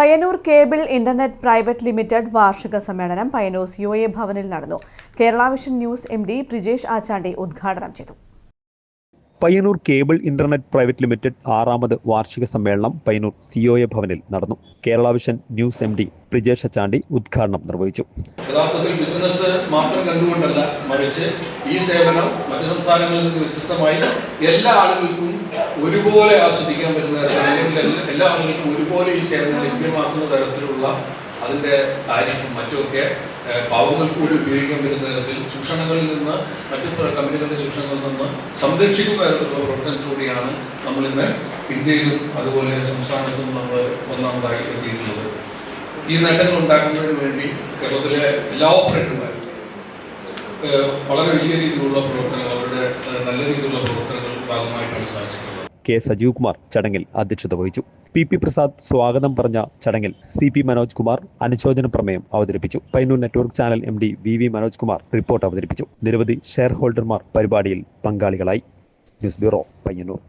Payyanur cable internet private limited വാർഷിക സമ്മേളനം Payyanur C O A ഭവനിൽ നടന്നു. Kerala vision news M D Prijesh Achandi ഉദ്ഘാടനം ചെയ്തു. Payyanur cable internet private limited ആറാമത് വാർഷിക സമ്മേളനം പയ്യന്നൂർ സിഒഎ ഭവനിൽ നടന്നു. Kerala vision news M D Prijesh Achandi ഉദ്ഘാടനം നിർവഹിച്ചു. യഥാർത്ഥത്തിൽ ബിസിനസ് മാത്രം കണ്ടുകൊണ്ടല്ല മറിച്ച് ഈ സേവനം മറ്റു സംസ്ഥാനങ്ങളിൽ നിന്ന് വ്യത്യസ്തമായി എല്ലാ ആളുകൾക്കും ഒരുപോലെ ആസ്വദിക്കാൻ പറ്റുന്ന അല്ലെങ്കിൽ എല്ലാ ആളുകൾക്കും ഒരുപോലെ ഈ സേവനം ലഭ്യമാക്കുന്ന തരത്തിലുള്ള അതിന്റെ താരിഫും മറ്റുമൊക്കെ പാവങ്ങൾ കൂടി ഉപയോഗിക്കാൻ വരുന്ന തരത്തിൽ ചൂഷണങ്ങളിൽ നിന്ന് മറ്റു കമ്പനികളുടെ ചൂഷണങ്ങളിൽ നിന്ന് സംരക്ഷിക്കുന്ന തരത്തിലുള്ള പ്രവർത്തനത്തിലൂടെയാണ് നമ്മൾ ഇന്ന് ഇന്ത്യയിലും അതുപോലെ സംസ്ഥാനത്തും നമ്മൾ ഒന്നാമതായി എത്തിയിട്ടുള്ളത്. ഈ നേട്ടങ്ങൾ ഉണ്ടാക്കുന്നതിന് വേണ്ടി കേരളത്തിലെ എല്ലാ ഓപ്പറേറ്റർമാരും വളരെ വലിയ രീതിയിലുള്ള പ്രവർത്തനങ്ങൾ അവരുടെ നല്ല രീതിയിലുള്ള പ്രവർത്തനങ്ങൾ ഭാഗമായിട്ടാണ് സാധിച്ചിട്ടുള്ളത്. കെ സജീവ് കുമാർ ചടങ്ങിൽ അധ്യക്ഷത വഹിച്ചു. പി പി പ്രസാദ് സ്വാഗതം പറഞ്ഞ ചടങ്ങിൽ സി പി മനോജ് കുമാർ അനുശോചന പ്രമേയം അവതരിപ്പിച്ചു. Payyanur network channel M D V V Manoj Kumar report അവതരിപ്പിച്ചു. നിരവധി ഷെയർ ഹോൾഡർമാർ പരിപാടിയിൽ പങ്കാളികളായി. News bureau Payyanur.